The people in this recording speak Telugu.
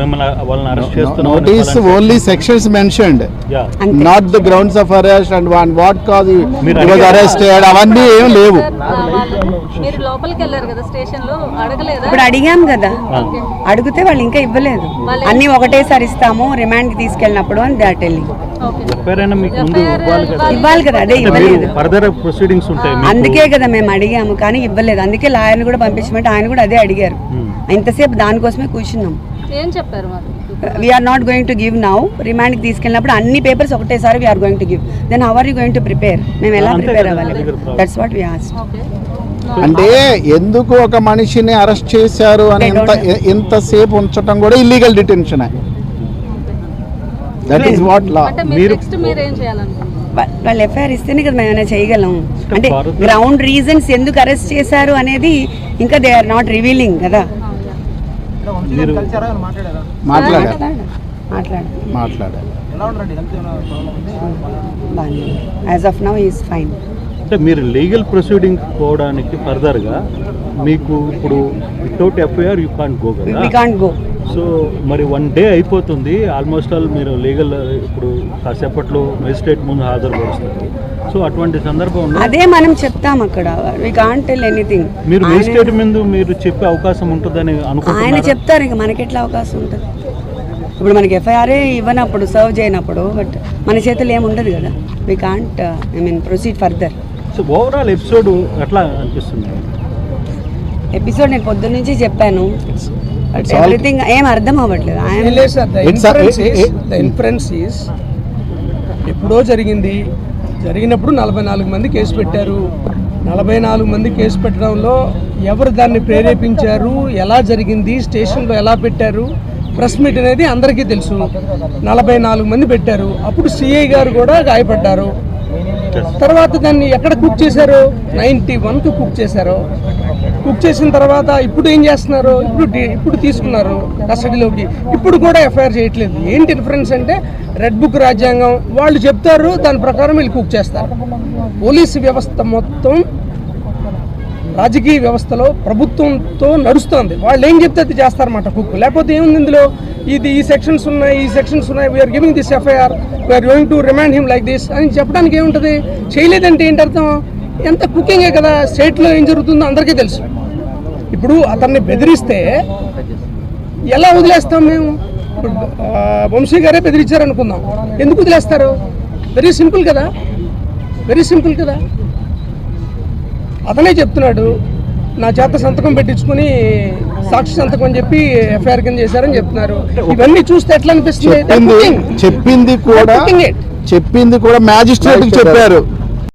మిమ్మల్ని వాళ్ళని అరెస్ట్ చేస్తున్నాం notice only sections mentioned not the grounds of arrest and one what cause? Arrested అవన్నీ ఏం లేవు సార్, ఆ, వాళ్ళు- మీరు లోపలికి వెళ్ళారు కదా స్టేషన్లో అడగలేదా? ఇప్పుడు అడిగాం కదా. ఓకే. అడిగితే వాళ్ళు ఇంకా ఇవ్వలేదు. అన్ని ఒకటేసారి ఇస్తాము రిమాండ్కి తీసుకెళ్ళినప్పుడు అని దాట్ వెళ్ళి ఇవ్వాలి కదా? ఇవ్వాలి కదా అదే ఇవ్వలేదు. ఫర్దర్ ప్రొసీడింగ్స్ ఉంటాయి మీకు. అందుకే కదా మేము అడిగాము కానీ ఇవ్వలేదు. అందుకే లాయర్ని కూడా పంపించమంటే ఆయన కూడా అదే అడిగారు. Hmm. ఇంతసేపు దానికోసమే కూర్చున్నాం. ఏం చెప్పారు మరి? We're not going to give now రిమాండ్కి తీసుకెళ్ళినప్పుడు అన్ని పేపర్స్ ఒకటేసారి we're going to give then how are you going to prepare మేము ఎలా ప్రిపేర్ అవ్వాలి. దట్స్ వాట్ వి అంటే ఎందుకు ఒక మనిషిని అరెస్ట్ చేశారు అని ఎంత ఎంతసేపు ఉంచటం కూడా illegal detention that is what law అంటే మీరు మీరు- నెక్స్ట్ మీరు ఏం చేయాలనుకుంటున్నారు? వాళ్ళు ఎఫ్ఐఆర్ ఇస్తేనే కదా మేము చేయగలం. అంటే గ్రౌండ్ రీజన్స్ ఎందుకు అరెస్ట్ చేశారు అనేది ఇంకా దే ఆర్ నాట్ రివీలింగ్ కదా. మీరు మాట్లాడారు? మాట్లాడు మాట్లాడారు. బాగానే as of now is fine అంటే మీరు లీగల్ ప్రొసీడింగ్ పోవడానికి ఫర్దర్గా మీకు ఇప్పుడు without FIR you can't go we కదా? కాంట్ గో సో మరి వన్ డే అయిపోతుంది. ఆల్మోస్ట్ ఆల్ మీరు లీగల్ ఇప్పుడు కాసేపట్లో మెజిస్ట్రేట్ ముందు హాజరుపరుస్తారు. సో అటువంటి సందర్భంలో అదే మనం చెప్తాం అక్కడ. వి కాంట్ టెల్ ఎనీథింగ్ మీరు మెజిస్ట్రేట్ ముందు మీరు చెప్పే అవకాశం ఉంటుందని ఆయన అనుకుంటున్నారా చెప్తారు ఇంకా మనకి ఎట్లా అవకాశం ఉంటుంది? ఇప్పుడు మనకి ఎఫ్ఐఆర్ఏ ఇవ్వనప్పుడు సర్వ్ చేయనప్పుడు బట్ మన చేతులు ఏమి ఉండదు కదా. We can't I mean proceed further so overall episode ఎట్లా అనిపిస్తుంది? ఎపిసోడ్ నేను పొద్దున్న నుంచి చెప్పాను ఎవ్రీథింగ్ ఏం అర్థం అవ్వట్లేదు. ఇన్ఫరెన్స్ ఈస్ ఎప్పుడో జరిగింది. జరిగినప్పుడు నలభై నాలుగు మంది కేసు పెట్టారు. నలభై నాలుగు మంది కేసు పెట్టడంలో ఎవరు దాన్ని ప్రేరేపించారు? ఎలా జరిగింది? స్టేషన్లో ఎలా పెట్టారు? ప్రెస్ మీట్ అనేది అందరికీ తెలుసు. నలభై నాలుగు మంది పెట్టారు. అప్పుడు సిఐ గారు కూడా గాయపడ్డారు. తర్వాత దాన్ని ఎక్కడ కుక్ చేశారు? నైంటీ వన్కి కుక్ చేశారు. కుక్ చేసిన తర్వాత ఇప్పుడు ఏం చేస్తున్నారు? ఇప్పుడు ఇప్పుడు తీసుకున్నారు కస్టడీలోకి. ఇప్పుడు కూడా ఎఫ్ఐఆర్ చేయట్లేదు. ఏంటి డిఫరెన్స్ అంటే రెడ్ బుక్ రాజ్యాంగం వాళ్ళు చెప్తారు దాని ప్రకారం వీళ్ళు కుక్ చేస్తారు. పోలీసు వ్యవస్థ మొత్తం రాజకీయ వ్యవస్థలో ప్రభుత్వంతో నడుస్తుంది. వాళ్ళు ఏం చెప్తే అది చేస్తారన్నమాట కుక్ లేకపోతే ఏముంది ఇందులో? ఇది ఈ సెక్షన్స్ ఉన్నాయి ఈ సెక్షన్స్ ఉన్నాయి. We're giving this FIR we're going to remand him like this అని చెప్పడానికి ఏముంటుంది? చేయలేదంటే ఏంటి అర్థం? ఎంత కుకింగే కదా? స్టేట్లో ఏం జరుగుతుందో అందరికీ తెలుసు. ఇప్పుడు అతన్ని బెదిరిస్తే ఎలా వదిలేస్తాం మేము? ఇప్పుడు వంశీ గారే బెదిరించారు అనుకుందాం ఎందుకు వదిలేస్తారు? వెరీ సింపుల్ కదా? వెరీ సింపుల్ కదా? అతనే చెప్తున్నాడు నా చేత సంతకం పెట్టించుకుని సాక్షి సంతకం అని చెప్పి ఎఫ్ఐఆర్ కింద చేశారని చెప్తున్నారు. ఇవన్నీ చూస్తే ఎట్లా అనిపిస్తుంది? చెప్పింది కూడా. చెప్పింది కూడా మ్యాజిస్ట్రేట్ చెప్పారు.